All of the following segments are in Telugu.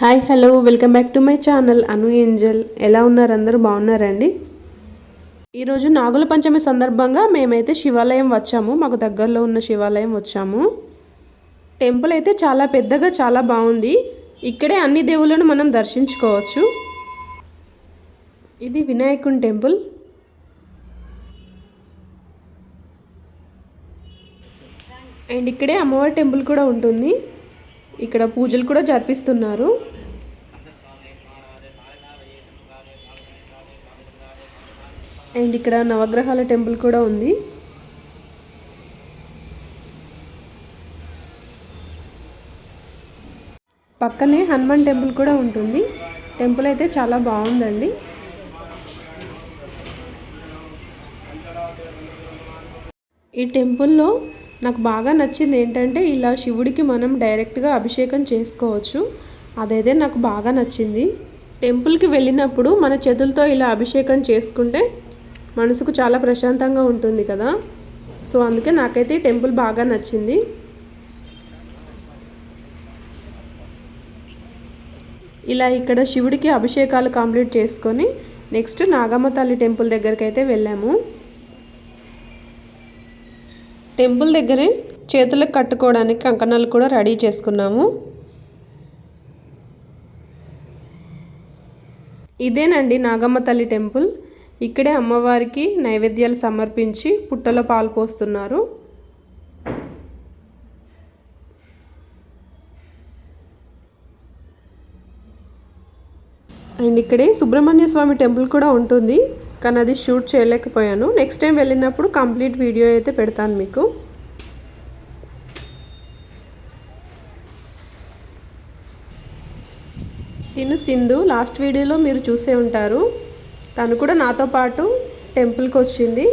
Hi hello welcome back to my channel Anu angel. ఎలా ఉన్నారు? అందరూ బాగున్నారండి ఈరోజు నాగుల పంచమి సందర్భంగా మేమైతే శివాలయం వచ్చాము. మాకు దగ్గరలో ఉన్న శివాలయం వచ్చాము. టెంపుల్ అయితే చాలా పెద్దగా చాలా బాగుంది. ఇక్కడే అన్ని దేవుళ్ళను మనం దర్శించుకోవచ్చు. ఇది వినాయకుని టెంపుల్. అండ్ ఇక్కడే అమ్మవారి టెంపుల్ కూడా ఉంటుంది. ఇక్కడ పూజలు కూడా జరిపిస్తున్నారు. అండ్ ఇక్కడ నవగ్రహాల టెంపుల్ కూడా ఉంది. పక్కనే హనుమాన్ టెంపుల్ కూడా ఉంటుంది. టెంపుల్ అయితే చాలా బాగుందండి. ఈ టెంపుల్లో నాకు బాగా నచ్చింది ఏంటంటే ఇలా శివుడికి మనం డైరెక్ట్గా అభిషేకం చేసుకోవచ్చు. అదైతే నాకు బాగా నచ్చింది. టెంపుల్కి వెళ్ళినప్పుడు మన చేతులతో ఇలా అభిషేకం చేసుకుంటే మనసుకు చాలా ప్రశాంతంగా ఉంటుంది కదా. సో అందుకే నాకైతే టెంపుల్ బాగా నచ్చింది. ఇలా ఇక్కడ శివుడికి అభిషేకాలు కంప్లీట్ చేసుకొని నెక్స్ట్ నాగమ్మ తల్లి టెంపుల్ దగ్గరికి అయితే వెళ్ళాము. టెంపుల్ దగ్గరే చేతులకు కట్టుకోవడానికి కంకణాలు కూడా రెడీ చేసుకున్నాము. ఇదేనండి నాగమ్మ తల్లి టెంపుల్. ఇక్కడే అమ్మవారికి నైవేద్యాలు సమర్పించి పుట్టలో పాలు పోస్తున్నారు. అండ్ ఇక్కడే సుబ్రహ్మణ్య స్వామి టెంపుల్ కూడా ఉంటుంది. కానీ అది షూట్ చేయలేకపోయాను. నెక్స్ట్ టైం వెళ్ళినప్పుడు కంప్లీట్ వీడియో అయితే పెడతాను మీకు. తిను సింధు లాస్ట్ వీడియోలో మీరు చూసే ఉంటారు. తను కూడా నాతో పాటు టెంపుల్కి వచ్చింది.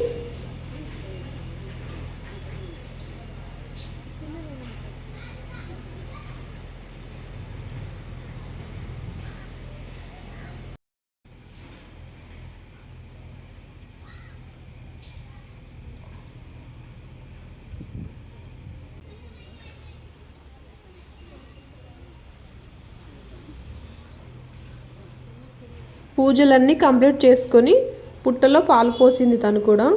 పూజలన్నీ కంప్లీట్ చేసుకొని పుట్టలో పాలు పోసింది తను కూడా.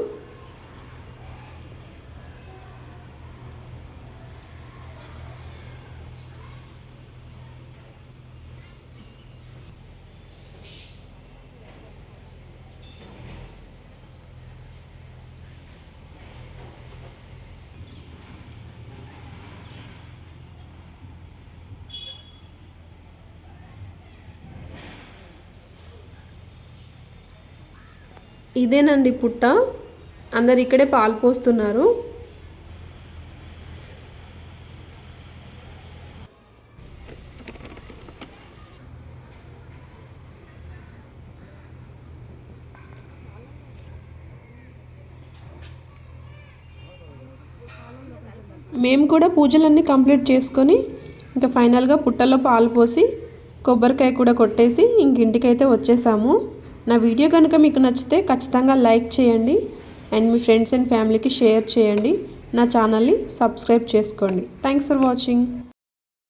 ఇదేనండి పుట్ట. అందరు ఇక్కడే పాలు పోస్తున్నారు. మేము కూడా పూజలన్నీ కంప్లీట్ చేసుకొని ఇంకా ఫైనల్గా పుట్టలో పాలు పోసి కొబ్బరికాయ కూడా కొట్టేసి ఇంక ఇంటికైతే వచ్చేసాము. నా వీడియో కనుక మీకు నచ్చితే ఖచ్చితంగా లైక్ చేయండి అండ్ మీ ఫ్రెండ్స్ అండ్ ఫ్యామిలీకి షేర్ చేయండి. నా ఛానల్ని సబ్స్క్రైబ్ చేసుకోండి. Thanks for watching